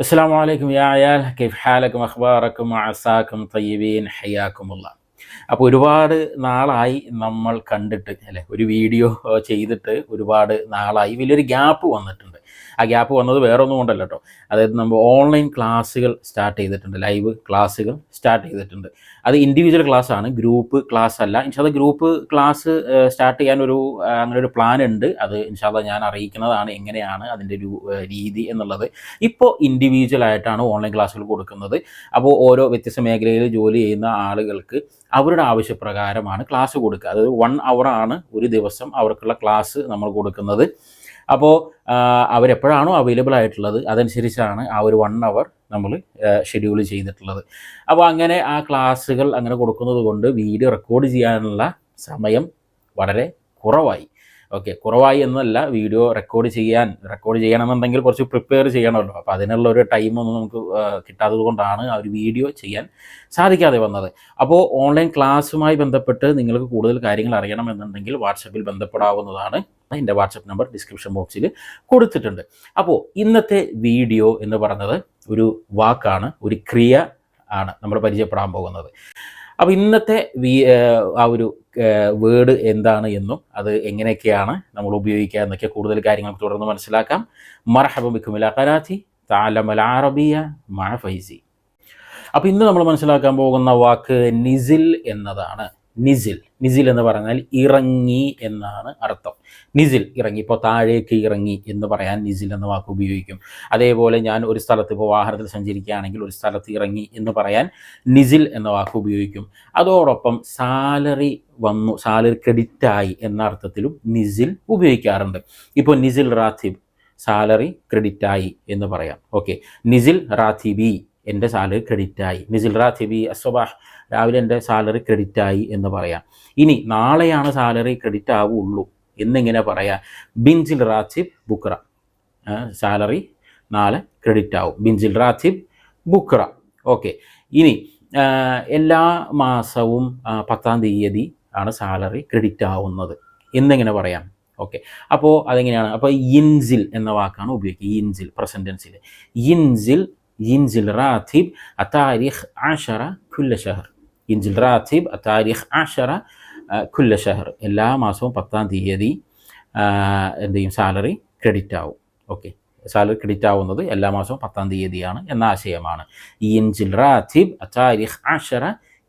السلام عليكم يا عيال كيف حالكم اخباركم وعساكم طيبين حياكم الله അപ്പോൾ ഒരുപാട് നാളായി നമ്മൾ കണ്ടിട്ട് അല്ലെ? ഒരു വീഡിയോ ചെയ്തിട്ട് ഒരുപാട് നാളായി വലിയൊരു ഗ്യാപ്പ് വന്നിട്ടുണ്ട്. ആ ഗ്യാപ്പ് വന്നത് വേറെ ഒന്നും കൊണ്ടല്ല കേട്ടോ അതായത് നമ്മൾ ഓൺലൈൻ ക്ലാസ്സുകൾ സ്റ്റാർട്ട് ചെയ്തിട്ടുണ്ട്. ലൈവ് ക്ലാസ്സുകൾ സ്റ്റാർട്ട് ചെയ്തിട്ടുണ്ട്. അത് ഇൻഡിവിജ്വൽ ക്ലാസ് ആണ്. ഗ്രൂപ്പ് ക്ലാസ് അല്ല. ഇൻഷാദ ഗ്രൂപ്പ് ക്ലാസ് സ്റ്റാർട്ട് ചെയ്യാൻ ഒരു അങ്ങനെ ഒരു പ്ലാൻ ഉണ്ട്. അത് ഇൻഷാദ ഞാൻ അറിയിക്കുന്നതാണ് എങ്ങനെയാണ് അതിന്റെ ഒരു രീതി എന്നുള്ളത്. ഇപ്പോൾ ഇൻഡിവിജ്വൽ ആയിട്ടാണ് ഓൺലൈൻ ക്ലാസ്സുകൾ കൊടുക്കുന്നത്. അപ്പോൾ ഓരോ വ്യത്യസ്ത മേഖലയിൽ ജോലി ചെയ്യുന്ന ആളുകൾക്ക് അവരുടെ ആവശ്യപ്രകാരമാണ് ക്ലാസ് കൊടുക്കുക. അതായത് വൺ ആണ് ഒരു ദിവസം അവർക്കുള്ള ക്ലാസ് നമ്മൾ കൊടുക്കുന്നത്. അപ്പോൾ അവരെപ്പോഴാണോ അവൈലബിൾ ആയിട്ടുള്ളത്? അതനുസരിച്ചാണ് ആ ഒരു വൺ അവർ നമ്മൾ ഷെഡ്യൂൾ ചെയ്തിട്ടുള്ളത്. അപ്പോൾ അങ്ങനെ ആ ക്ലാസ്സുകൾ അങ്ങനെ കൊടുക്കുന്നത് കൊണ്ട് വീഡിയോ റെക്കോർഡ് ചെയ്യാനുള്ള സമയം വളരെ കുറവായി. ഓക്കെ കുറവായി എന്നല്ല വീഡിയോ റെക്കോർഡ് ചെയ്യാൻ റെക്കോർഡ് ചെയ്യണമെന്നുണ്ടെങ്കിൽ കുറച്ച് പ്രിപ്പയർ ചെയ്യണമല്ലോ. അപ്പോൾ അതിനുള്ള ഒരു ടൈമൊന്നും നമുക്ക് കിട്ടാത്തത് കൊണ്ടാണ് ആ ഒരു വീഡിയോ ചെയ്യാൻ സാധിക്കാതെ വന്നത്. അപ്പോൾ ഓൺലൈൻ ക്ലാസ്സുമായി ബന്ധപ്പെട്ട് നിങ്ങൾക്ക് കൂടുതൽ കാര്യങ്ങൾ അറിയണമെന്നുണ്ടെങ്കിൽ വാട്സപ്പിൽ ബന്ധപ്പെടാവുന്നതാണ്. എന്റെ വാട്സപ്പ് നമ്പർ ഡിസ്ക്രിപ്ഷൻ ബോക്സിൽ കൊടുത്തിട്ടുണ്ട്. അപ്പോൾ ഇന്നത്തെ വീഡിയോ എന്ന് പറയുന്നത് ഒരു വാക്കാണ് ഒരു ക്രിയ ആണ് നമ്മൾ പരിചയപ്പെടാൻ പോകുന്നത്. അപ്പോൾ ഇന്നത്തെ വി ആ ഒരു വേർഡ് എന്താണ് എന്നും അത് എങ്ങനെയൊക്കെയാണ് നമ്മൾ ഉപയോഗിക്കുക എന്നൊക്കെ കൂടുതൽ കാര്യങ്ങൾ തുടർന്ന് മനസ്സിലാക്കാം. മർഹബിക്കുമില കരാച്ചി താലമൽ അറബിയ മഴ ഫൈസി. അപ്പോൾ ഇന്ന് നമ്മൾ മനസ്സിലാക്കാൻ പോകുന്ന വാക്ക് നിസിൽ എന്നതാണ്. നിസിൽ. നിസിൽ എന്ന് പറഞ്ഞാൽ ഇറങ്ങി എന്നാണ് അർത്ഥം. നിസിൽ ഇറങ്ങി ഇപ്പോൾ താഴേക്ക് ഇറങ്ങി എന്ന് പറയാൻ നിസിൽ എന്ന വാക്ക് ഉപയോഗിക്കും. അതേപോലെ ഞാൻ ഒരു സ്ഥലത്ത് ഇപ്പോൾ വാഹനത്തിൽ സഞ്ചരിക്കുകയാണെങ്കിൽ ഒരു സ്ഥലത്ത് ഇറങ്ങി എന്ന് പറയാൻ നിസിൽ എന്ന വാക്ക് ഉപയോഗിക്കും. അതോടൊപ്പം സാലറി വന്നു സാലറി ക്രെഡിറ്റായി എന്ന അർത്ഥത്തിലും നിസിൽ ഉപയോഗിക്കാറുണ്ട്. ഇപ്പോൾ നിസിൽ റാത്തിബ് സാലറി ക്രെഡിറ്റായി എന്ന് പറയാം. ഓക്കെ. നിസിൽ റാത്തിബി. എന്റെ സാലറി ക്രെഡിറ്റ് ക്രെഡിറ്റായി മിസിൽ റാത്തിബി അസ്വബാഹ് രാവിലെ എന്റെ സാലറി ക്രെഡിറ്റ് ആയി എന്ന് പറയാം. ഇനി നാളെയാണ് സാലറി ക്രെഡിറ്റ് ആവുള്ളൂ എന്നിങ്ങനെ പറയാം. ബിൻസിൽ റാത്തിബ് ബുക്ര സാലറി നാളെ ക്രെഡിറ്റ് ആവും. ബിൻസിൽ റാത്തിബ് ബുക്ര ഓക്കെ. ഇനി എല്ലാ മാസവും പത്താം തീയതി ആണ് സാലറി ക്രെഡിറ്റ് ആവുന്നത് എന്നിങ്ങനെ പറയാം. ഓക്കെ. അപ്പോൾ അതെങ്ങനെയാണ്? അപ്പോൾ ഇൻസിൽ എന്ന വാക്കാണ് ഉപയോഗിക്കുക. ഇൻസിൽ പ്രസന്റൻസിൽ ഇൻസിൽ ഇൻസിൽ راتب التاريخ عشرة كل شهر. ينزل راتب التاريخ عشرة കുല്ല ഷഹർ എല്ലാ മാസവും പത്താം തീയതി എന്ത് ചെയ്യും സാലറി ക്രെഡിറ്റ് ആവും. ഓക്കെ സാലറി ക്രെഡിറ്റ് ആവുന്നത് എല്ലാ മാസവും പത്താം തീയതിയാണ് എന്ന ആശയമാണ്. ഇൻജിൽ റാത്തിബ് അതാരിഖ് ആഷറ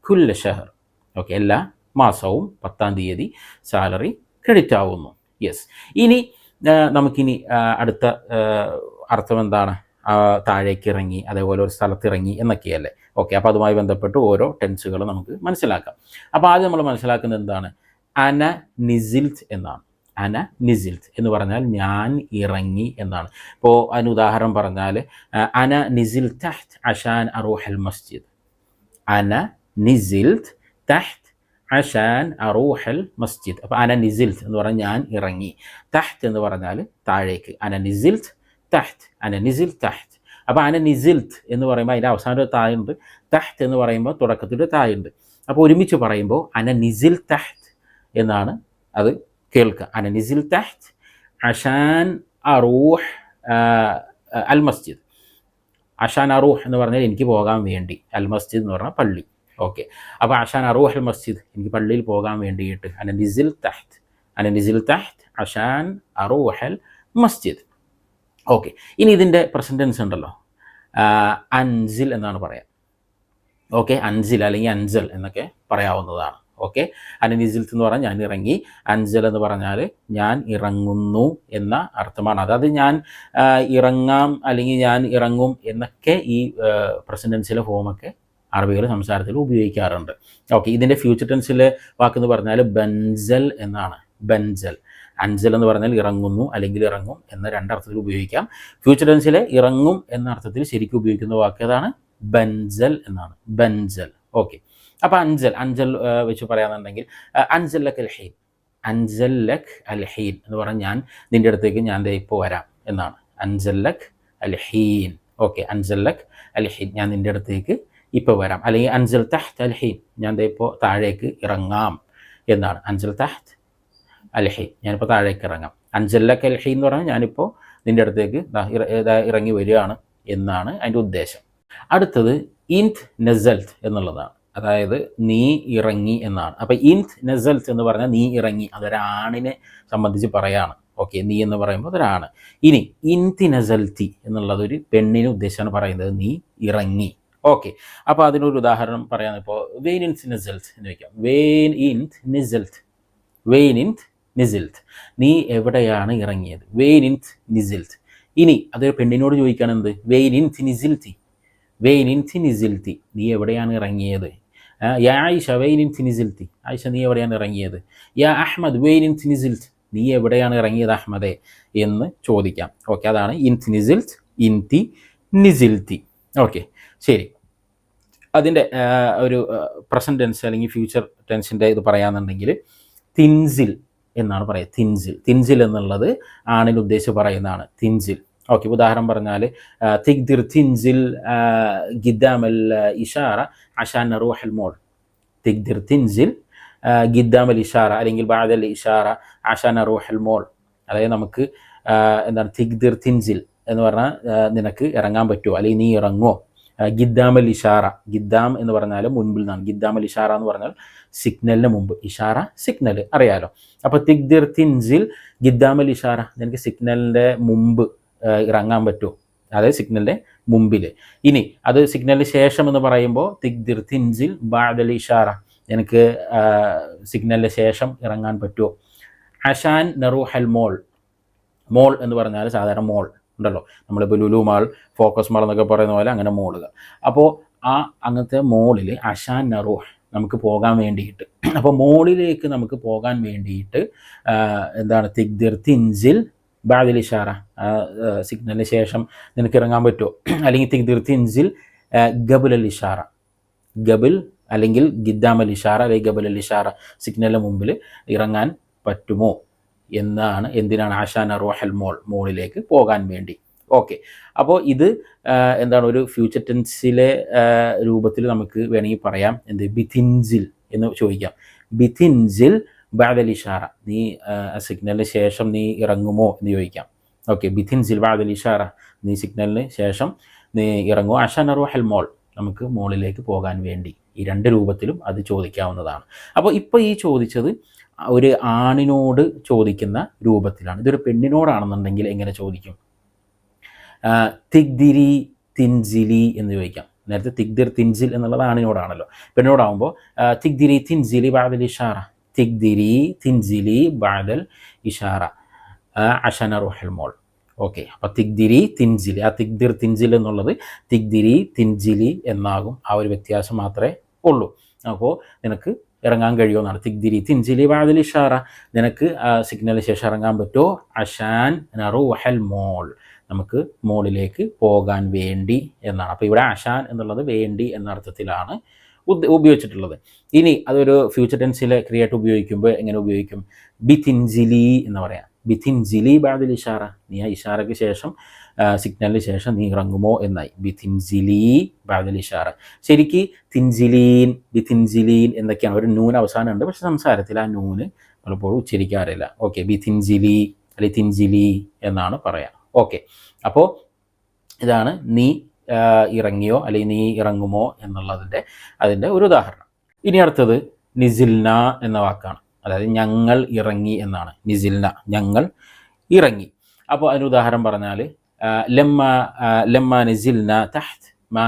കുല്ല ഷഹർ ഓക്കെ എല്ലാ മാസവും പത്താം തീയതി സാലറി ക്രെഡിറ്റ് ആവുന്നു. യെസ് ഇനി നമുക്കിനി അടുത്ത അർത്ഥം എന്താണ്? താഴേക്ക് ഇറങ്ങി അതേപോലെ ഒരു സ്ഥലത്ത് ഇറങ്ങി എന്നൊക്കെയല്ലേ? ഓക്കെ അപ്പോൾ അതുമായി ബന്ധപ്പെട്ട് ഓരോ ടെൻസുകൾ നമുക്ക് മനസ്സിലാക്കാം. അപ്പോൾ ആദ്യം നമ്മൾ മനസ്സിലാക്കുന്നത് എന്താണ്? അന നിസിൽത്ത് എന്നാണ്. അന നിസിൽത്ത് എന്ന് പറഞ്ഞാൽ ഞാൻ ഇറങ്ങി എന്നാണ്. ഇപ്പോൾ അതിന് ഉദാഹരണം പറഞ്ഞാൽ അന നിസിൽ തഹ്ത് അഷാൻ അറൂഹൽ മസ്ജിദ്. അന നിസിൽത്ത് തഹ്ത് അഷാൻ അറൂഹൽ മസ്ജിദ്. അപ്പോൾ അന നിസിൽത്ത് എന്ന് പറഞ്ഞാൽ ഞാൻ ഇറങ്ങി. തഹ്ത് എന്ന് പറഞ്ഞാൽ താഴേക്ക്. അന നിസിൽത്ത് തഹ്ത് അന നിസിൽ തഹ്ത്. അപ്പോൾ അന നിസിൽത്ത് എന്ന് പറയുമ്പോൾ അതിന്റെ അവസാനം ഒരു തായുണ്ട്. തഹ്ത് എന്ന് പറയുമ്പോൾ തുടക്കത്തിൽ ഒരു തായുണ്ട്. അപ്പോൾ ഒരുമിച്ച് പറയുമ്പോൾ അന നിസിൽ തഹ്ത് എന്നാണ് അത് കേൾക്കുക അന നിസിൽ തഹ്ത് അഷാൻ അറൂഹ് അൽ മസ്ജിദ്. അഷാൻ അറൂഹ് എന്ന് പറഞ്ഞാൽ എനിക്ക് പോകാൻ വേണ്ടി. അൽ മസ്ജിദ് എന്ന് പറഞ്ഞാൽ പള്ളി. ഓക്കെ. അപ്പോൾ അഷാൻ അറൂഹ് അൽ മസ്ജിദ് എനിക്ക് പള്ളിയിൽ പോകാൻ വേണ്ടിയിട്ട്. അന നിസിൽ തഹ്ത് അന നിസിൽ തഹ്ത് അഷാൻ അറൂഹ് അൽ മസ്ജിദ്. ഓക്കെ ഇനി ഇതിന്റെ പ്രസന്റൻസ് ഉണ്ടല്ലോ. അൻസിൽ എന്നാണ് പറയാം. ഓക്കെ അൻസിൽ അല്ലെങ്കിൽ അൻസൽ എന്നൊക്കെ പറയാവുന്നതാണ്. ഓക്കെ അനനിസിൽത്ത് എന്ന് പറഞ്ഞാൽ ഞാൻ ഇറങ്ങി. അഞ്ചൽ എന്ന് പറഞ്ഞാൽ ഞാൻ ഇറങ്ങുന്നു എന്ന അർത്ഥമാണ്. അതായത് ഞാൻ ഇറങ്ങാം അല്ലെങ്കിൽ ഞാൻ ഇറങ്ങും എന്നൊക്കെ ഈ പ്രസിഡൻസിലെ ഫോമൊക്കെ അറബികൾ സംസാരത്തിൽ ഉപയോഗിക്കാറുണ്ട്. ഓക്കെ ഇതിന്റെ ഫ്യൂച്ചർ ടെൻസിലെ വാക്കെന്ന് പറഞ്ഞാൽ ബൻസൽ എന്നാണ്. ബൻസൽ. അൻസൽ എന്ന് പറഞ്ഞാൽ ഇറങ്ങുന്നു അല്ലെങ്കിൽ ഇറങ്ങും എന്ന രണ്ടർത്ഥത്തിൽ ഉപയോഗിക്കാം. ഫ്യൂച്ചർ ടെൻസിലെ ഇറങ്ങും എന്ന അർത്ഥത്തിൽ ശരിക്കും ഉപയോഗിക്കുന്ന വാക്ക് ഏതാണ്? ബൻസൽ എന്നാണ്. ബൻസൽ ഓക്കെ അപ്പോൾ അൻസൽ അൻസൽ വെച്ച് പറയാന്നുണ്ടെങ്കിൽ അൻസൽ ലക്ക് അൽ ഹീൻ. അൻസൽ ലക്ക് അൽ ഹീൻ എന്ന് പറഞ്ഞാൽ ഞാൻ നിന്റെ അടുത്തേക്ക് ഞാൻ ഇപ്പോൾ വരാം എന്നാണ്. അൻസൽ ലക്ക് അൽ ഹീൻ. ഓക്കെ അൻസൽ ലക്ക് അൽ ഹീൻ. ഞാൻ നിന്റെ അടുത്തേക്ക് ഇപ്പോൾ വരാം. അല്ലെങ്കിൽ അൻസൽ തഹ്ത് അൽ ഹീൻ. ഞാൻ ഇപ്പോൾ താഴേക്ക് ഇറങ്ങാം എന്നാണ്. അൻസൽ തഹ്ത് അൽഹി ഞാനിപ്പോൾ താഴേക്ക് ഇറങ്ങാം അഞ്ചല്ലക്ക് അൽഹി എന്ന് പറഞ്ഞാൽ ഞാനിപ്പോൾ നിന്റെ അടുത്തേക്ക് ഇറങ്ങി വരികയാണ് എന്നാണ് അതിന്റെ ഉദ്ദേശം. അടുത്തത് ഇൻത് നസൽത്ത് എന്നുള്ളതാണ്. അതായത് നീ ഇറങ്ങി എന്നാണ്. അപ്പോൾ ഇൻത് നസൽത്ത് എന്ന് പറഞ്ഞാൽ നീ ഇറങ്ങി അതൊരാണിനെ സംബന്ധിച്ച് പറയാണ്. ഓക്കെ നീ എന്ന് പറയുമ്പോൾ അതൊരാണ്. ഇനി ഇൻതി നസൽത്തി എന്നുള്ളത് ഒരു പെണ്ണിനെ പറയുന്നത് നീ ഇറങ്ങി. ഓക്കെ അപ്പോൾ അതിനൊരു ഉദാഹരണം പറയാൻ ഇപ്പോൾ വെയിൻ ഇൻത് നസൽത്ത് എന്ന് വയ്ക്കാം വെയിൻ ഇൻത് നിസൽത്ത് വെയിൻ ഇൻത് നിസിൽത്ത്. നീ എവിടെയാണ് ഇറങ്ങിയത്? ഇൻ നിസിൽത്ത്. ഇനി അതൊരു പെണ്ണിനോട് ചോദിക്കുകയാണ് എന്ത് ഇൻ നിസിൽത്തി. ഇൻ നിസിൽത്തി. നീ എവിടെയാണ് ഇറങ്ങിയത്? ആയിഷ വെയിൻ ഇൻ നിസിൽത്തി. ആയിഷ നീ എവിടെയാണ് ഇറങ്ങിയത്? യാ അഹമ്മദ് ഇൻ നിസിൽത്ത്. നീ എവിടെയാണ് ഇറങ്ങിയത് അഹമ്മദേ എന്ന് ചോദിക്കാം. ഓക്കെ അതാണ് ഇൻത് നിസിൽത്ത് ഇൻതി നിസിൽത്തി. ഓക്കെ ശരി. അതിന്റെ ഒരു പ്രസന്റ് ടെൻസ് അല്ലെങ്കിൽ ഫ്യൂച്ചർ ടെൻസിന്റെ ഇത് പറയാന്നുണ്ടെങ്കിൽ തിൻസിൽ എന്നാണ് പറയുക. തിൻസിൽ. തിൻസിൽ എന്നുള്ളത് ആണിൽ ഉദ്ദേശിച്ച് പറയുന്നതാണ്. തിൻസിൽ. ഓക്കെ ഉദാഹരണം പറഞ്ഞാൽ തിഗ്ദിർ തിൻസിൽ ഗിദ്ദാമൽ ഇഷാറ അഷാൻ റൂഹൽ മോൾ. തിഗ്ദിർ തിൻസിൽ ഗിദ്ദാമൽ ഇഷാറ അല്ലെങ്കിൽ ബാദൽ ഇഷാറ അഷാൻ റൂഹൽ മോൾ. അതായത് നമുക്ക് എന്താണ് തിഗ്ദിർ തിൻസിൽ എന്ന് പറഞ്ഞാൽ നിനക്ക് ഇറങ്ങാൻ പറ്റുമോ അല്ലെങ്കിൽ നീ ഇറങ്ങുമോ ഗിദ്ദാമൽ ഇഷാറ. ഗിദ്ദാം എന്ന് പറഞ്ഞാൽ മുൻപിൽ നിന്നാണ്. ഗിദ്ദാമൽ ഇഷാറ എന്ന് പറഞ്ഞാൽ സിഗ്നലിന് മുമ്പ്. ഇഷാറ സിഗ്നൽ. അറിയാലോ? അപ്പോൾ തിഗ്ദിർ ഗിദ്ദാമൽ ഇഷാറ. എനിക്ക് സിഗ്നലിന്റെ മുമ്പ് ഇറങ്ങാൻ പറ്റുമോ? അതായത് സിഗ്നലിന്റെ മുമ്പിൽ ഇനി അത് സിഗ്നലിന് ശേഷം എന്ന് പറയുമ്പോൾ തിഗ്ദിർ തിൻസിൽ ബാദൽ ഇഷാറ. എനിക്ക് സിഗ്നലിന് ശേഷം ഇറങ്ങാൻ പറ്റുമോ? അഷാൻ നെറുഹൽ മോൾ. മോൾ എന്ന് പറഞ്ഞാൽ സാധാരണ മോൾ. ഉണ്ടല്ലോ. നമ്മളിപ്പോൾ ലുലു മാൾ ഫോക്കസ് മാൾ എന്നൊക്കെ പറയുന്ന പോലെ അങ്ങനെ മോളുകൾ. അപ്പോൾ ആ അങ്ങനത്തെ മോളിൽ അഷാൻ നറൂഹ് നമുക്ക് പോകാൻ വേണ്ടിയിട്ട്. അപ്പോൾ മോളിലേക്ക് നമുക്ക് പോകാൻ വേണ്ടിയിട്ട് എന്താണ് തിഗ്ദിർ തിൻസിൽ ബാദിൽ ഇഷാറ. സിഗ്നലിന് ശേഷം നിനക്ക് ഇറങ്ങാൻ പറ്റുമോ? അല്ലെങ്കിൽ തിഗ്ദിർ തിൻസിൽ ഗബുൽ അൽ ഇഷാറ. ഗബിൽ അല്ലെങ്കിൽ ഗിദ്ദാം അൽ ഇഷാറ അല്ലെങ്കിൽ ഗബുൽ അൽ ഇഷാറ സിഗ്നലിന് മുമ്പിൽ ഇറങ്ങാൻ പറ്റുമോ? എന്നാണ് എന്തിനാണ് ആശാന റോഹൽ മോൾ മോളിലേക്ക് പോകാൻ വേണ്ടി. ഓക്കെ. അപ്പോൾ ഇത് എന്താണ് ഒരു ഫ്യൂച്ചർ ടെൻസിലെ രൂപത്തിൽ നമുക്ക് വേണമെങ്കിൽ പറയാം. എന്ത്? ബിഥിൻസിൽ എന്ന് ചോദിക്കാം. ബിഥിൻസിൽ ബാദലിഷാറ നീ സിഗ്നലിന് ശേഷം നീ ഇറങ്ങുമോ എന്ന് ചോദിക്കാം. ഓക്കെ. ബിഥിൻസിൽ ബാദലിഷാറ നീ സിഗ്നലിന് ശേഷം നീ ഇറങ്ങുമോ? ആശാന റോഹൽ മോൾ നമുക്ക് മോളിലേക്ക് പോകാൻ വേണ്ടി. ഈ രണ്ട് രൂപത്തിലും അത് ചോദിക്കാവുന്നതാണ്. അപ്പോൾ ഇപ്പോൾ ഈ ചോദിച്ചത് ഒരു ആണിനോട് ചോദിക്കുന്ന രൂപത്തിലാണ്. ഇതൊരു പെണ്ണിനോടാണെന്നുണ്ടെങ്കിൽ എങ്ങനെ ചോദിക്കും? തിഗ്ദിരി തിൻജിലി എന്ന് ചോദിക്കാം. നേരത്തെ തിഗ്ദിർ തിൻജിൽ എന്നുള്ളത് ആണിനോടാണല്ലോ. പെണ്ണിനോടാകുമ്പോൾ തിഗ്ദിരി തിൻജിലി ബാദൽ ഇഷാറ. തിഗ്ദിരി തിൻജിലി ബാദൽ ഇഷാറ. അഷന റുഹൽ മോൾ. ഓക്കെ അപ്പോൾ തിഗ്ദിരി തിൻജിലി. ആ തിഗ്ദിർ തിൻജിൽ എന്നുള്ളത് തിഗ്ദിരി തിൻജിലി എന്നാകും. ആ ഒരു വ്യത്യാസം മാത്രമേ ഉള്ളൂ. അപ്പോൾ നിനക്ക് ഇറങ്ങാൻ കഴിയുമെന്നാണ് തിഗ്ദിരി തിൻജിലി വാതിൽ ഇഷാറ. നിനക്ക് സിഗ്നൽ ശേഷം ഇറങ്ങാൻ പറ്റുമോ? അഷാൻ നറുഹൽ മോൾ. നമുക്ക് മോളിലേക്ക് പോകാൻ വേണ്ടി എന്നാണ്. അപ്പോൾ ഇവിടെ അഷാൻ എന്നുള്ളത് വേണ്ടി എന്ന അർത്ഥത്തിലാണ് ഉപയോഗിച്ചിട്ടുള്ളത്. ഇനി അതൊരു ഫ്യൂച്ചർ ടെൻസിലെ ക്രിയേറ്റ് ഉപയോഗിക്കുമ്പോൾ എങ്ങനെ ഉപയോഗിക്കും? ബി തിൻസിലി എന്ന് പറയാം. ബിതിൻജിലി ബാദിൽ ഇഷാറ. നീ ആ ഇഷാറയ്ക്ക് ശേഷം സിഗ്നലിന് ശേഷം നീ ഇറങ്ങുമോ എന്നായി. ബിതിൻജിലി ബാദിൽ ഇഷാറ. ശരിക്ക് തിൻജിലീൻ ബിതിൻജിലീൻ എന്നൊക്കെയാണ്. ഒരു നൂൻ അവസാനമുണ്ട് പക്ഷെ സംസാരത്തിൽ ആ നൂന് പലപ്പോഴും ഉച്ചരിക്കാറില്ല. ഓക്കെ ബിതിൻജിലി അല്ലെങ്കിൽ തിൻജിലി എന്നാണ് പറയാം. ഓക്കെ അപ്പോൾ ഇതാണ് നീ ഇറങ്ങിയോ അല്ലെങ്കിൽ നീ ഇറങ്ങുമോ എന്നുള്ളതിന്റെ അതിന്റെ ഒരു ഉദാഹരണം. ഇനി അടുത്തത് നിസിൽന എന്ന വാക്കാണ്. അതായത് ഞങ്ങൾ ഇറങ്ങി എന്നാണ്. നിസിൽന ഞങ്ങൾ ഇറങ്ങി. അപ്പോൾ അതിന് ഉദാഹരണം പറഞ്ഞാൽ ലമ്മ ലമ്മ നിസിൽന തഹ്ത് മാ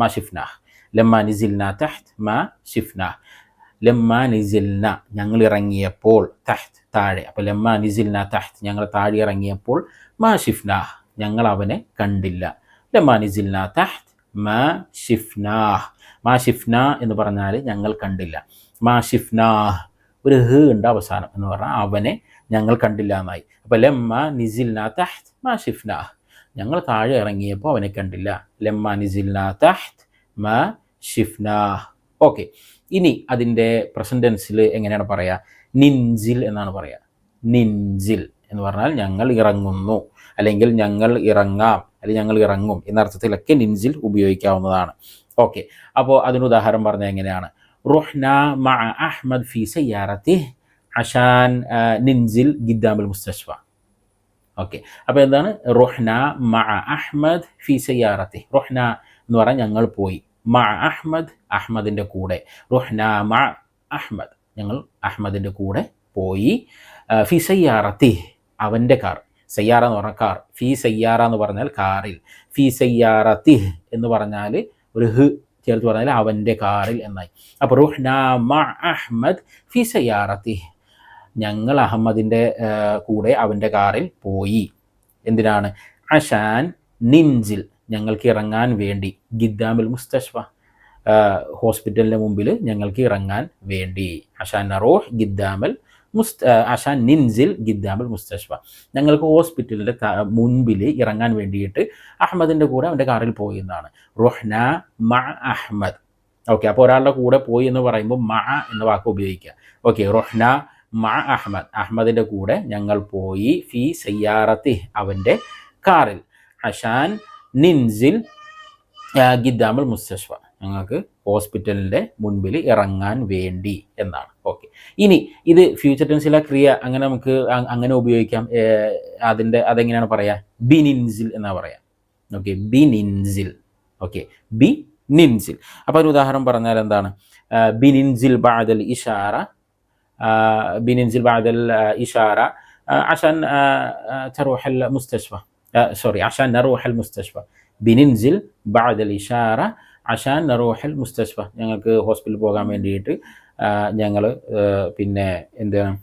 മാ ഷിഫ്നാഹ് ലമ്മ നിസിൽന തഹ്ത് മാ ഷിഫ്നാഹ് ലമ്മ നിസിൽന ഞങ്ങൾ ഇറങ്ങിയപ്പോൾ തഹ്ത് താഴെ. അപ്പോൾ ലമ്മ നിസിൽന തഹ്ത് ഞങ്ങൾ താഴെ ഇറങ്ങിയപ്പോൾ മാ ഷിഫ്നാഹ് ഞങ്ങൾ അവനെ കണ്ടില്ല. ലമ്മ നിസിൽന തഹ്ത് മാ ഷിഫ്നാഹ് മാ ഷിഫ്ന എന്ന് പറഞ്ഞാൽ ഞങ്ങൾ കണ്ടില്ല. മാ ഷിഫ്നാഹ് ഒരു ഹ് ഉണ്ട് അവസാനം എന്ന് പറഞ്ഞാൽ അവനെ ഞങ്ങൾ കണ്ടില്ല എന്നായി. അപ്പോൾ ലെമ്മ നിസിൽന തഹ്ത് മാ ഷിഫ്നാഹ് ഞങ്ങൾ താഴെ ഇറങ്ങിയപ്പോൾ അവനെ കണ്ടില്ല. ലെമ്മ നിസിൽന തഹ്ത് മാ ഷിഫ്നാഹ് ഓക്കെ. ഇനി അതിന്റെ പ്രസന്റൻസിൽ എങ്ങനെയാണ് പറയുക നിൻസിൽ എന്നാണ് പറയുക നിൻസിൽ എന്ന് പറഞ്ഞാൽ ഞങ്ങൾ ഇറങ്ങുന്നു. അല്ലെങ്കിൽ ഞങ്ങൾ ഇറങ്ങാം. അല്ലെങ്കിൽ ഞങ്ങൾ ഇറങ്ങും. എന്ന അർത്ഥത്തിലൊക്കെ നിൻസിൽ ഉപയോഗിക്കാവുന്നതാണ്. ഓക്കെ. അപ്പോൾ അതിന് ഉദാഹരണം പറഞ്ഞാൽ എങ്ങനെയാണ്? റുഹ്ന مع അഹ്മദ് في سيارته عشان ننزل قدام المستشفى ഓക്കെ. അപ്പോൾ എന്താണ്? റൊഹ്ന മ അഹ്മദ് ഫി സയ്യാറത്തി റൊഹ്ന എന്ന് പറഞ്ഞാൽ ഞങ്ങൾ പോയി. മ അഹ്മദ് അഹ്മദിന്റെ കൂടെ. റൊഹ്ന മ അഹ്മദ്. ഞങ്ങൾ അഹ്മദിന്റെ കൂടെ പോയി. ഫി സയ്യാറത്തി അവന്റെ കാർ. സയ്യാറ എന്ന് പറഞ്ഞാൽ കാർ. ഫി സയ്യാറ എന്ന് പറഞ്ഞാൽ കാറിൽ. ഫി സയ്യാറത്തി എന്ന് പറഞ്ഞാൽ ഒരു ഹ് ചേർത്ത് പറഞ്ഞാൽ അവന്റെ കാറിൽ എന്നായി. അപ്പോൾ റുഹ്ന അഹ്മദ് ഫി സയാറത്തി ഞങ്ങൾ അഹമ്മദിന്റെ കൂടെ അവന്റെ കാറിൽ പോയി. എന്തിനാണ്? അഷാൻ നിൻജിൽ ഞങ്ങൾക്ക് ഇറങ്ങാൻ വേണ്ടി. ഗിദ്ദാമിൽ മുസ്തഷ്ഫ ഹോസ്പിറ്റലിന്റെ മുമ്പിൽ ഞങ്ങൾക്ക് ഇറങ്ങാൻ വേണ്ടി. അഷാൻ അറോഹ് ഗിദ്ദാമൽ മുസ്ത ആശാൻ നിൻസിൽ ഗിദ്ദാമൽ മുസ്തഷ്ഫ. ഞങ്ങൾക്ക് ഹോസ്പിറ്റലിന്റെ മുൻപിൽ ഇറങ്ങാൻ വേണ്ടിയിട്ട് അഹമ്മദിന്റെ കൂടെ അവന്റെ കാറിൽ പോയി എന്നാണ്. റുഹ്ന മ അഹമ്മദ്. ഓക്കെ അപ്പോൾ ഒരാളുടെ കൂടെ പോയി എന്ന് പറയുമ്പോൾ മ എന്ന വാക്ക് ഉപയോഗിക്കുക. ഓക്കെ റുഹ്ന മ അഹമ്മദ്. അഹമ്മദിന്റെ കൂടെ ഞങ്ങൾ പോയി ഫി സയ്യാറത്തി അവന്റെ കാറിൽ. അഷാൻ നിൻസിൽ ഗിദ്ദാമുൽ മുസ്തഷ്ഫ. ഞങ്ങൾക്ക് ഹോസ്പിറ്റലിന്റെ മുൻപിൽ ഇറങ്ങാൻ വേണ്ടി എന്നാണ്. ഓക്കെ ഇനി ഇത് ഫ്യൂച്ചർ ടെൻസിലെ ക്രിയ അങ്ങനെ നമുക്ക് അങ്ങനെ ഉപയോഗിക്കാം. അതിന്റെ അതെങ്ങനെയാണ് പറയുക ബിനിൻസിൽ എന്നാണ് പറയാം? ഓക്കെ ബിനിൻസിൽ. ഓക്കെ ബി നിൻസിൽ അപ്പോൾ ഒരു ഉദാഹരണം പറഞ്ഞാൽ എന്താണ്? ബിനിൻസിൽ ബാദൽ ഇഷാറ. ബിനിൻസിൽ ബാദൽ ഇഷാറ. അഷാൻ ചറുഹൽ മുസ്തഷ്വ സോറി അഷാൻ നറുഹൽ മുസ്തഷ്വ ബിനിൻസിൽ ബാദൽ ഇഷാറ. അഷാൻ നറോഹൽ മുസ്തഷ്ഫ ഞങ്ങൾക്ക് ഹോസ്പിറ്റലിൽ പോകാൻ വേണ്ടിയിട്ട് ഞങ്ങൾ പിന്നെ എന്താണ്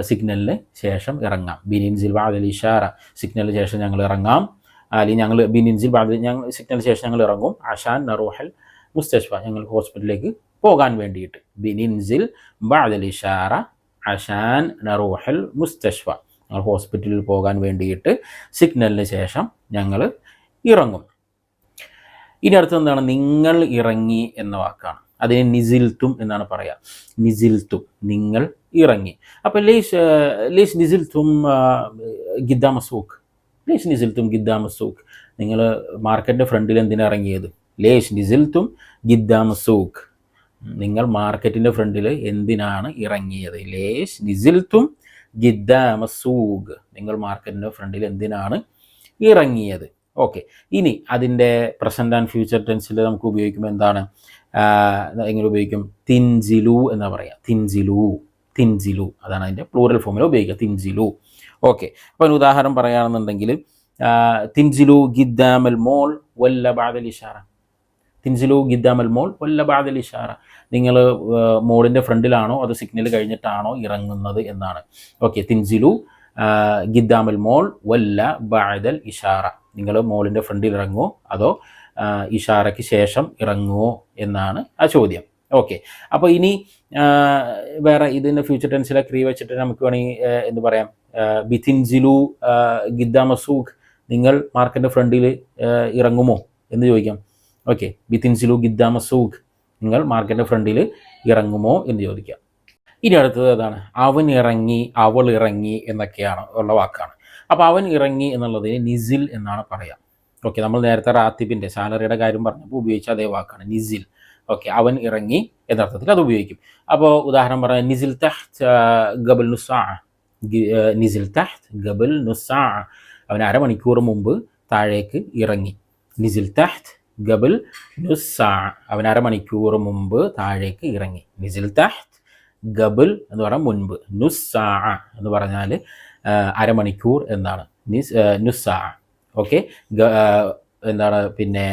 സിഗ്നലിന് ശേഷം ഇറങ്ങാം. ബിനിൻസിൽ ബാദൽ ഇഷാറ. സിഗ്നലിന് ശേഷം ഞങ്ങൾ ഇറങ്ങാം. അല്ലെങ്കിൽ ഞങ്ങൾ ബിനിൻസിൽ ബാദൽ ഞങ്ങൾ സിഗ്നലിന് ശേഷം ഞങ്ങൾ ഇറങ്ങും. അഷാൻ നറോഹൽ മുസ്തഷ്ഫ ഞങ്ങൾ ഹോസ്പിറ്റലിലേക്ക് പോകാൻ വേണ്ടിയിട്ട്. ബിനിൻസിൽ ബാദൽ ഇഷാറ അഷാൻ നറോഹൽ മുസ്തഷ്ഫ ഞങ്ങൾ ഹോസ്പിറ്റലിൽ പോകാൻ വേണ്ടിയിട്ട് സിഗ്നലിന് ശേഷം ഞങ്ങൾ ഇറങ്ങും. ഇനി അടുത്ത എന്താണ്? നിങ്ങൾ ഇറങ്ങി എന്ന വാക്കാണ്. അതിനെ നിസിൽത്തും എന്നാണ് പറയുക നിസിൽത്തും നിങ്ങൾ ഇറങ്ങി. അപ്പം ലേഷ് ലേഷ് നിസിൽത്തും ഗിദ്ദാമസൂഖ് ലേഷ് നിസിൽത്തും ഗിദ്ദാമസൂഖ് നിങ്ങൾ മാർക്കറ്റിന്റെ ഫ്രണ്ടിൽ എന്തിനാ ഇറങ്ങിയത്? ലേഷ് നിസിൽത്തും ഗിദ്ദാമസൂഖ് നിങ്ങൾ മാർക്കറ്റിന്റെ ഫ്രണ്ടിൽ എന്തിനാണ് ഇറങ്ങിയത്? ലേഷ് നിസിൽത്തും ഗിദ്ദാമസൂഖ് നിങ്ങൾ മാർക്കറ്റിന്റെ ഫ്രണ്ടിൽ എന്തിനാണ് ഇറങ്ങിയത്? ഓക്കെ ഇനി അതിന്റെ പ്രസന്റ് ആൻഡ് ഫ്യൂച്ചർ ടെൻസിൽ നമുക്ക് ഉപയോഗിക്കുമ്പോൾ എന്താണ്? എങ്ങനെ ഉപയോഗിക്കും? തിൻജിലു എന്ന് പറയാം. തിൻജിലു. തിൻജിലു. അതാണ് അതിന്റെ പ്ലൂറൽ ഫോമിൽ ഉപയോഗിക്കുക. തിൻജിലു. ഓക്കെ അപ്പോൾ ഒരു ഉദാഹരണം പറയുകയാണെന്നുണ്ടെങ്കിൽ തിൻജിലു ഗിദ്ദാമൽ മോൾ വല്ല ബാദൽ ഇഷാറ. തിൻജിലു ഗിദ്ദാമൽ മോൾ വല്ല ബാദൽ ഇഷാറ. നിങ്ങൾ മോളിന്റെ ഫ്രണ്ടിലാണോ അത് സിഗ്നൽ കഴിഞ്ഞിട്ടാണോ ഇറങ്ങുന്നത് എന്നാണ്. ഓക്കെ തിൻസിലു ആ, ഗിദ്ദാമൽ മോൾ വല്ല ബാദൽ ഇഷാറ. നിങ്ങൾ മോളിന്റെ ഫ്രണ്ടിൽ ഇറങ്ങുമോ അതോ ഇഷാറയ്ക്ക് ശേഷം ഇറങ്ങുമോ എന്നാണ് ആ ചോദ്യം. ഓക്കെ. അപ്പോൾ ഇനി വേറെ ഇതിന്റെ ഫ്യൂച്ചർ ടെൻസിലെ ക്രീ വെച്ചിട്ട് നമുക്ക് വേണമെങ്കിൽ എന്ന് പറയാം? ബിഥിൻ ജിലു ആ, ഗിദ്ദാമസൂഖ് നിങ്ങൾ മാർക്കറ്റിന്റെ ഫ്രണ്ടിൽ ഇറങ്ങുമോ എന്ന് ചോദിക്കാം. ഓക്കെ. ബിതിൻസിലു ഗിദ്ദാമസൂഖ് നിങ്ങൾ മാർക്കറ്റിന്റെ ഫ്രണ്ടിൽ ഇറങ്ങുമോ എന്ന് ചോദിക്കാം. ഇനി അടുത്തത് അതാണ് അവൻ ഇറങ്ങി അവൾ ഇറങ്ങി എന്നൊക്കെയാണ് ഉള്ള വാക്കാണ്. അപ്പോൾ അവൻ ഇറങ്ങി എന്നുള്ളതിന് നിസിൽ എന്നാണ് പറയാം. ഓക്കെ നമ്മൾ നേരത്തെ റാത്തിബിന്റെ സാലറിയുടെ കാര്യം പറഞ്ഞപ്പോൾ ഉപയോഗിച്ച അതേ വാക്കാണ് നിസിൽ. ഓക്കെ അവൻ ഇറങ്ങി എന്നർത്ഥത്തിൽ അത് ഉപയോഗിക്കും. അപ്പോൾ ഉദാഹരണം പറയാം നിസിൽ തഹ്ത് ഗബൽ നുസാ നിസിൽ തഹ്ത് ഗബൽ നുസാ അവൻ അരമണിക്കൂർ മുമ്പ് താഴേക്ക് ഇറങ്ങി. നിസിൽ തഹ്ത് ഗബൽ നുസാ അവൻ അരമണിക്കൂർ മുമ്പ് താഴേക്ക് ഇറങ്ങി. നിസിൽ തഹ്ത് ഗബൽ എന്ന് പറഞ്ഞാൽ മുൻപ്. നുസ്സാ എന്ന് പറഞ്ഞാൽ അരമണിക്കൂർ എന്നാണ്. നിസ് നുസ്സാ നുസാ ഓക്കെ? എന്താണ്? പിന്നെ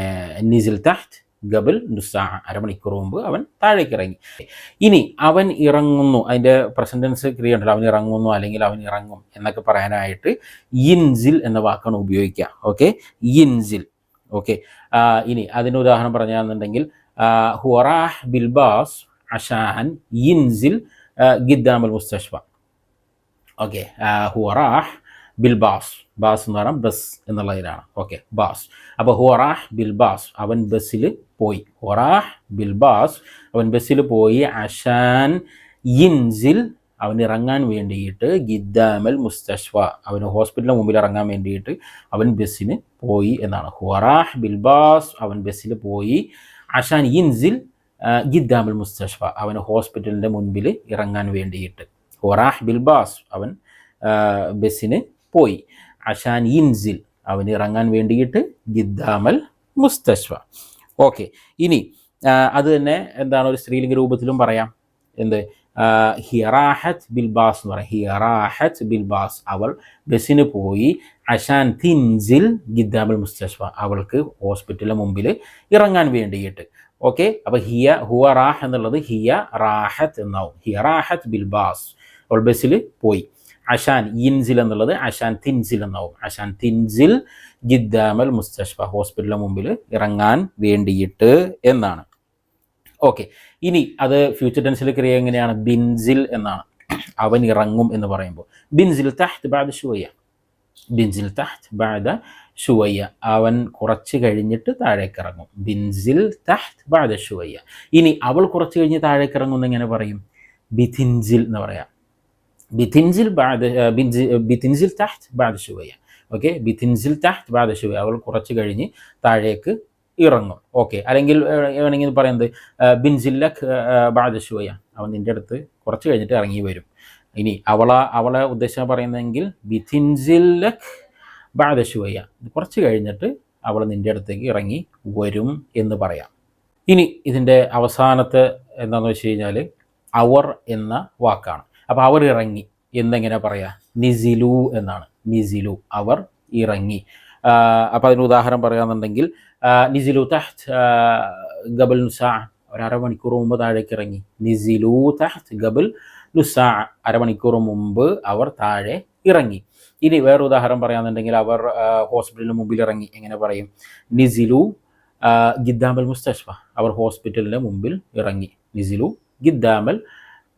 നിസിൽ തഹ്ത് ഗബൽ നുസ്സാ അരമണിക്കൂർ മുമ്പ് അവൻ താഴേക്ക് ഇറങ്ങി ഇനി അവൻ ഇറങ്ങുന്നു. അതിന്റെ പ്രസന്റൻസ് ക്രിയ ഉണ്ടല്ലോ അവൻ ഇറങ്ങുന്നു അല്ലെങ്കിൽ അവൻ ഇറങ്ങും എന്നൊക്കെ പറയാനായിട്ട് ഇൻസിൽ എന്ന വാക്കാണ് ഉപയോഗിക്കുക. ഓക്കെ? ഇൻസിൽ. ഓക്കെ? ഇനി അതിന് ഉദാഹരണം പറഞ്ഞാന്നുണ്ടെങ്കിൽ ഹുറാഹ് ബിൽബാസ് അഷാൻ ينزل قدام المستشفى اوكي هو راح ബാസ്. ബാസ് എന്ന് പറഞ്ഞാൽ ബസ് എന്നുള്ളതിനാണ് ഓക്കെ ബാസ്. അപ്പോൾ هو ബിൽ ബാസ് അവൻ ബസ്സിൽ പോയി. ഹുറാഹ് ബിൽ ബാസ് അവൻ ബസ്സിൽ പോയി. അഷാൻ ഇൻസിൽ അവൻ ഇറങ്ങാൻ വേണ്ടിയിട്ട് ഗിദ്ദാമൽ മുസ്തഷ്വ അവന് ഹോസ്പിറ്റലിന് മുമ്പിൽ ഇറങ്ങാൻ വേണ്ടിയിട്ട് അവൻ ബസ്സിന് പോയി എന്നാണ്. ഹുറാഹ് ബിൽ ബാസ് അവൻ ബസ്സിൽ പോയി. അഷാൻ ഇൻസിൽ ആ, ഗിദ്ദാമൽ മുസ്തഷ്ഫ അവന് ഹോസ്പിറ്റലിന്റെ മുൻപിൽ ഇറങ്ങാൻ വേണ്ടിയിട്ട്. ഹൊറാഹ് ബിൽ ബാസ് അവൻ ബസ്സിന് പോയി. അഷാൻ ഇൻസിൽ അവൻ ഇറങ്ങാൻ വേണ്ടിയിട്ട് ഗിദ്ദാമൽ മുസ്തഷ്ഫ ഓക്കെ ഇനി അത് തന്നെ എന്താണ് ഒരു സ്ത്രീലിംഗ രൂപത്തിലും പറയാം. എന്ത്? ഹിയറാഹത്ത് ബിൽബാസ് എന്ന് പറയാം. ഹിയറാഹത്ത് ബിൽബാസ് അവൾ ബസ്സിന് പോയി. അഷാൻ തിൻസിൽ ഗിദ്ദാമൽ മുസ്തഷ്ഫ അവൾക്ക് ഹോസ്പിറ്റലിന് മുമ്പിൽ ഇറങ്ങാൻ വേണ്ടിയിട്ട്. ഓക്കെ അപ്പോൾ ഹിയ ഹുവ റാഹ് എന്നുള്ളത് ഹിയ റാഹത്ത് എന്നാവും. ഹിയ റാഹത്ത് ബിൽബാസ് അവൾ ബസ്സിൽ പോയി. അഷാൻ ഇൻസിൽ എന്നുള്ളത് അഷാൻ തിൻസിൽ എന്നാവും. അഷാൻ തിൻസിൽ ഗിദ്ദാമൽ മുസ്തഷ്ഫ ഹോസ്പിറ്റലിന് മുമ്പിൽ ഇറങ്ങാൻ വേണ്ടിയിട്ട് എന്നാണ്. ഓക്കെ ഇനി അത് ഫ്യൂച്ചർ ടെൻസിൽ ക്രിയ എങ്ങനെയാണ്? ബിൻസിൽ എന്നാണ്. അവൻ ഇറങ്ങും എന്ന് പറയുമ്പോൾ. ബിൻസിൽ തഹ്ത് ബാദ് ഷുവയ്യ ബിൻസിൽ തഹ്ത് ബാദ ഷുവയ്യ അവൻ കുറച്ച് കഴിഞ്ഞിട്ട് താഴേക്ക് ഇറങ്ങും ബിൻസിൽ തഹ്ത് ബാദ ഷുവയ്യ ഇനി അവൾ കുറച്ച് കഴിഞ്ഞ് താഴേക്ക് ഇറങ്ങും എങ്ങനെ പറയും? ബിഥിൻസിൽ എന്ന് പറയാം. ബിഥിൻസിൽ ബാദ ബിഥിൻസിൽ തഹ്ത് ബാദ ഷുവയ്യ ഓക്കെ? ബിഥിൻസിൽ തഹ്ത് ബാദ ഷുവയ്യ അവൾ കുറച്ച് കഴിഞ്ഞ് താഴേക്ക് ഇറങ്ങും. ഓക്കെ? അല്ലെങ്കിൽ വേണമെങ്കിൽ പറയുന്നത് ബിൻസില്ലഖ് ബാദ ഷുവയ്യ അവൻ നിന്റെ അടുത്ത് കുറച്ച് കഴിഞ്ഞിട്ട് ഇറങ്ങി വരും. ഇനി അവള അവളെ ഉദ്ദേശം പറയുന്നതെങ്കിൽ ബിഥിൻസില്ലഖ് ബാദശുവയ്യ കുറച്ച് കഴിഞ്ഞിട്ട് അവൾ നിന്റെ അടുത്തേക്ക് ഇറങ്ങി വരും എന്ന് പറയാം. ഇനി ഇതിന്റെ അവസാനത്തെ എന്താണെന്ന് വെച്ച് കഴിഞ്ഞാൽ അവർ എന്ന വാക്കാണ്. അപ്പോൾ അവർ ഇറങ്ങി എന്നെങ്ങനെ പറയാം? നിസിലു എന്നാണ്. നിസിലു അവർ ഇറങ്ങി. അപ്പോൾ അതിന് ഉദാഹരണം പറയുകയാണെന്നുണ്ടെങ്കിൽ നിസിലു തഹ്ത് ഗബൽ നുസാ ഒരു അരമണിക്കൂർ മുമ്പ് താഴേക്ക് ഇറങ്ങി. നിസിലു തഹ്ത് ഗബൽ നുസാ അരമണിക്കൂർ മുമ്പ് അവർ താഴെ ഇറങ്ങി. ഇനി വേറെ ഉദാഹരണം പറയാന്നുണ്ടെങ്കിൽ അവർ ഹോസ്പിറ്റലിന് മുമ്പിൽ ഇറങ്ങി. എങ്ങനെ പറയും? നിസിലു ഗിദ്ദാമൽ മുസ്തഷ്ഫ അവർ ഹോസ്പിറ്റലിന്റെ മുമ്പിൽ ഇറങ്ങി. നിസിലു ഗിദ്ദാമൽ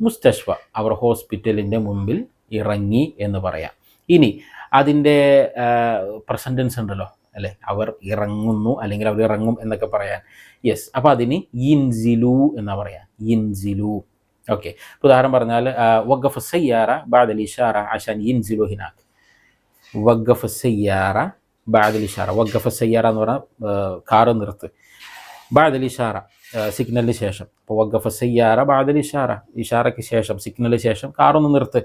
മുസ്തഷ്ഫ അവർ ഹോസ്പിറ്റലിന്റെ മുമ്പിൽ ഇറങ്ങി എന്ന് പറയാം. ഇനി അതിന്റെ പ്രസന്റൻസ് ഉണ്ടല്ലോ അല്ലേ? അവർ ഇറങ്ങുന്നു അല്ലെങ്കിൽ അവർ ഇറങ്ങും എന്നൊക്കെ പറയാൻ. യെസ്. അപ്പോൾ അതിന് ഇൻസിലു എന്നാ പറയാം? ഇൻസിലു. ഓക്കെ ഉദാഹരണം പറഞ്ഞാൽ വഖഫ് സയ്യാറ ബാദൽ ഇഷാറ അഷാൻ ഇൻസിലു ഹിനാക്ക് വഖഫ് സയ്യാറ ബാദൽ ഇഷാറ. വഖഫ് സയ്യാറ എന്ന് പറഞ്ഞാൽ കാറ് നിർത്ത്. ബാദൽ ഇഷാറ സിഗ്നലിന് ശേഷം. അപ്പോൾ വഖഫ് സയ്യാറ ബാദൽ ഇഷാറ. ഇഷാറയ്ക്ക് ശേഷം സിഗ്നലിന് ശേഷം കാറൊന്ന് നിർത്ത്.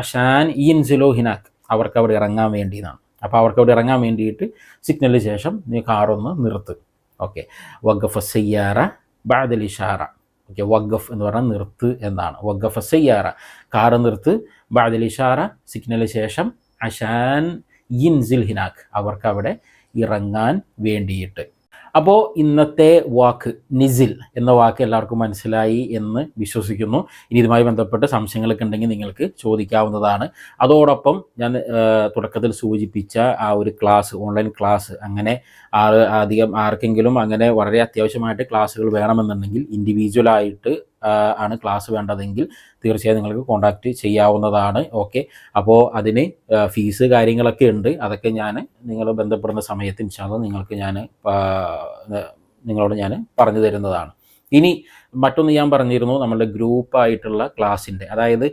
അഷാൻ ഇൻസിലു ഹിനാക്ക് അവർക്ക് അവിടെ ഇറങ്ങാൻ വേണ്ടി എന്നാണ് അപ്പോൾ അവർക്ക് അവിടെ ഇറങ്ങാൻ വേണ്ടിയിട്ട് സിഗ്നലിന് ശേഷം നീ കാറൊന്ന് നിർത്ത്. ഓക്കെ വഖഫ് സയ്യാറ ബാദൽ ഇഷാറ. ഓക്കെ വഗഫ് എന്ന് പറഞ്ഞാൽ നിർത്ത് എന്നാണ്. വഗഫ് സയ്യാറ. കാറ് നിർത്ത്. ബാദൽ ഇഷാറ സിഗ്നലിന് ശേഷം അഷാൻ ഇൻസിൽ ഹിനാക്ക് അവർക്ക് അവിടെ ഇറങ്ങാൻ വേണ്ടിയിട്ട്. അപ്പോൾ ഇന്നത്തെ വാക്ക് നിസിൽ എന്ന വാക്ക് എല്ലാവർക്കും മനസ്സിലായി എന്ന് വിശ്വസിക്കുന്നു. ഇനി ഇതുമായി ബന്ധപ്പെട്ട് സംശയങ്ങളൊക്കെ ഉണ്ടെങ്കിൽ നിങ്ങൾക്ക് ചോദിക്കാവുന്നതാണ്. അതോടൊപ്പം ഞാൻ തുടക്കത്തിൽ സൂചിപ്പിച്ച ആ ഒരു ക്ലാസ് ഓൺലൈൻ ക്ലാസ് അങ്ങനെ ആർ അധികം ആർക്കെങ്കിലും അങ്ങനെ വളരെ അത്യാവശ്യമായിട്ട് ക്ലാസ്സുകൾ വേണമെന്നുണ്ടെങ്കിൽ ഇൻഡിവിജ്വലായിട്ട് ആണ് ക്ലാസ് വേണ്ടതെങ്കിൽ തീർച്ചയായും നിങ്ങൾക്ക് കോൺടാക്റ്റ് ചെയ്യാവുന്നതാണ്. ഓക്കെ അപ്പോൾ അതിന് ഫീസ് കാര്യങ്ങളൊക്കെ ഉണ്ട്. അതൊക്കെ ഞാൻ നിങ്ങൾ ബന്ധപ്പെടുന്ന സമയത്ത് ഇൻഷാല്ല നിങ്ങൾക്ക് ഞാൻ നിങ്ങളോട് ഞാൻ പറഞ്ഞു തരുന്നതാണ്. ഇനി മറ്റൊന്ന് ഞാൻ പറഞ്ഞിരുന്നു നമ്മളുടെ ഗ്രൂപ്പായിട്ടുള്ള ക്ലാസ്സിന്റെ അതായത്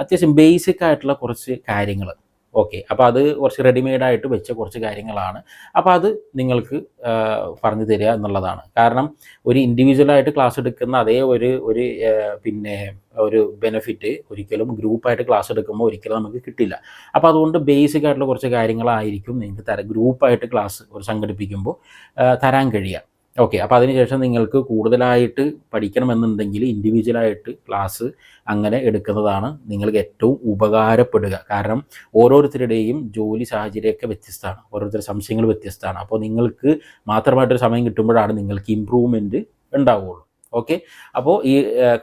അത്യാവശ്യം ബേസിക് ആയിട്ടുള്ള കുറച്ച് കാര്യങ്ങൾ ഓക്കെ. അപ്പോൾ അത് കുറച്ച് റെഡിമെയ്ഡ് ആയിട്ട് വെച്ച കുറച്ച് കാര്യങ്ങളാണ്. അപ്പോൾ അത് നിങ്ങൾക്ക് പറഞ്ഞു തരിക എന്നുള്ളതാണ്. കാരണം ഒരു ഇൻഡിവിജ്വലായിട്ട് ക്ലാസ് എടുക്കുന്ന അതേ ഒരു ഒരു പിന്നെ ഒരു ബെനിഫിറ്റ് ഒരിക്കലും ഗ്രൂപ്പായിട്ട് ക്ലാസ് എടുക്കുമ്പോൾ ഒരിക്കലും നമുക്ക് കിട്ടില്ല. അപ്പോൾ അതുകൊണ്ട് ബേസിക് ആയിട്ടുള്ള കുറച്ച് കാര്യങ്ങളായിരിക്കും നിങ്ങൾക്ക് തര ഗ്രൂപ്പായിട്ട് ക്ലാസ് സംഘടിപ്പിക്കുമ്പോൾ തരാൻ കഴിയുക. ഓക്കെ അപ്പോൾ അതിനുശേഷം നിങ്ങൾക്ക് കൂടുതലായിട്ട് പഠിക്കണമെന്നുണ്ടെങ്കിൽ ഇൻഡിവിജ്വലായിട്ട് ക്ലാസ് അങ്ങനെ എടുക്കുന്നതാണ് നിങ്ങൾക്ക് ഏറ്റവും ഉപകാരപ്പെടുക. കാരണം ഓരോരുത്തരുടെയും ജോലി സാഹചര്യമൊക്കെ വ്യത്യസ്തമാണ്. ഓരോരുത്തരുടെ സംശയങ്ങൾ വ്യത്യസ്തമാണ്. അപ്പോൾ നിങ്ങൾക്ക് മാത്രമായിട്ടൊരു സമയം കിട്ടുമ്പോഴാണ് നിങ്ങൾക്ക് ഇമ്പ്രൂവ്മെന്റ് ഉണ്ടാവുകയുള്ളൂ ഓക്കെ അപ്പോൾ ഈ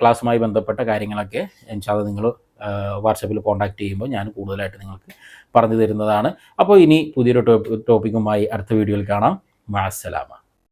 ക്ലാസ്സുമായി ബന്ധപ്പെട്ട കാര്യങ്ങളൊക്കെ എനിക്കത് നിങ്ങൾ വാട്സപ്പിൽ കോൺടാക്ട് ചെയ്യുമ്പോൾ ഞാൻ കൂടുതലായിട്ട് നിങ്ങൾക്ക് പറഞ്ഞു തരുന്നതാണ്. അപ്പോൾ ഇനി പുതിയൊരു ടോപ്പിക്കുമായി അടുത്ത വീഡിയോയിൽ കാണാം. മാസലാമ